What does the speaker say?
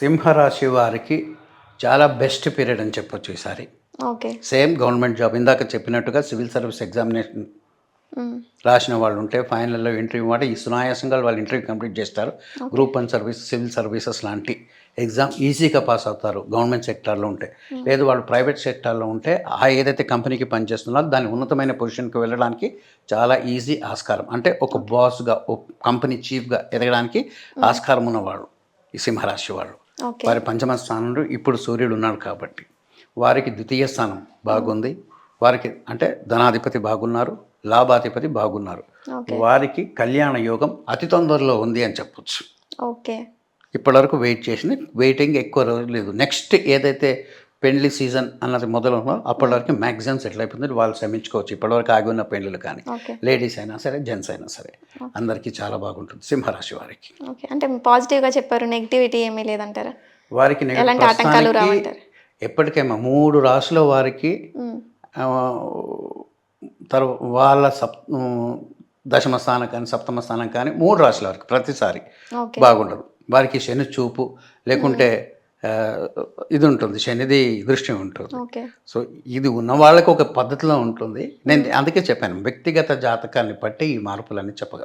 సింహరాశి వారికి చాలా బెస్ట్ పీరియడ్ అని చెప్పొచ్చు ఈసారి. ఓకే. Same government job. ఇందాక చెప్పినట్టుగా సివిల్ సర్వీస్ ఎగ్జామినేషన్. రాసిన వాళ్ళు ఉంటే ఫైనల్లో ఇంటర్వ్యూ అంటే ఈ సునాయాసంగా వాళ్ళు ఇంటర్వ్యూ కంప్లీట్ చేస్తారు. Group one service civil services లాంటి ఎగ్జామ్ ఈజీగా పాస్ అవుతారు గవర్నమెంట్ సెక్టార్లో ఉంటే. లేదు వాళ్ళు ప్రైవేట్ సెక్టార్లో ఉంటే ఆ ఏదైతే కంపెనీకి పనిచేస్తున్నారో దాని ఉన్నతమైన పొజిషన్కి వెళ్ళడానికి చాలా ఈజీ ఆస్కారం. అంటే ఒక బాస్గా ఒక కంపెనీ చీఫ్గా ఎదగడానికి ఆస్కారం ఉన్నవాళ్ళు ఈ సింహరాశి వాళ్ళు. వారి పంచమ స్థానంలో ఇప్పుడు సూర్యుడు ఉన్నాడు కాబట్టి వారికి ద్వితీయ స్థానం బాగుంది. వారికి అంటే ధనాధిపతి బాగున్నారు లాభాధిపతి బాగున్నారు. వారికి కళ్యాణ యోగం అతి తొందరలో ఉంది అని చెప్పొచ్చు. ఓకే. ఇప్పటివరకు వెయిట్ చేసింది. వెయిటింగ్ ఎక్కువ రోజులు లేదు. నెక్స్ట్ ఏదైతే పెళ్ళి సీజన్ అన్నది మొదలు అప్పటి వరకు మ్యాక్సిమం సెటిల్ అయిపోతుంది వాళ్ళు శ్రమించుకోవచ్చు. ఇప్పటివరకు ఆగి ఉన్న పెళ్ళిళ్ళు కానీ లేడీస్ అయినా సరే జెంట్స్ అయినా సరే అందరికీ చాలా బాగుంటుంది సింహరాశి వారికి. ఓకే. అంటే పాజిటివ్గా చెప్పారు నెగిటివిటీ ఏమీ లేదంటారా? వారికి ఎప్పటికైనా మూడు రాసుల వారికి తర్వా వాళ్ళ సప్ దశమ స్థానం కానీ సప్తమ స్థానం కానీ మూడు రాశుల వారికి ప్రతిసారి బాగుండదు. వారికి శని చూపు లేకుంటే ఇది ఉంటుంది శనిది దృష్టి ఉంటుంది. సో ఇది ఉన్న వాళ్ళకి ఒక పద్ధతిలో ఉంటుంది. నేను అందుకే చెప్పాను వ్యక్తిగత జాతకాన్ని బట్టి ఈ మార్పులన్నీ చెప్పగలను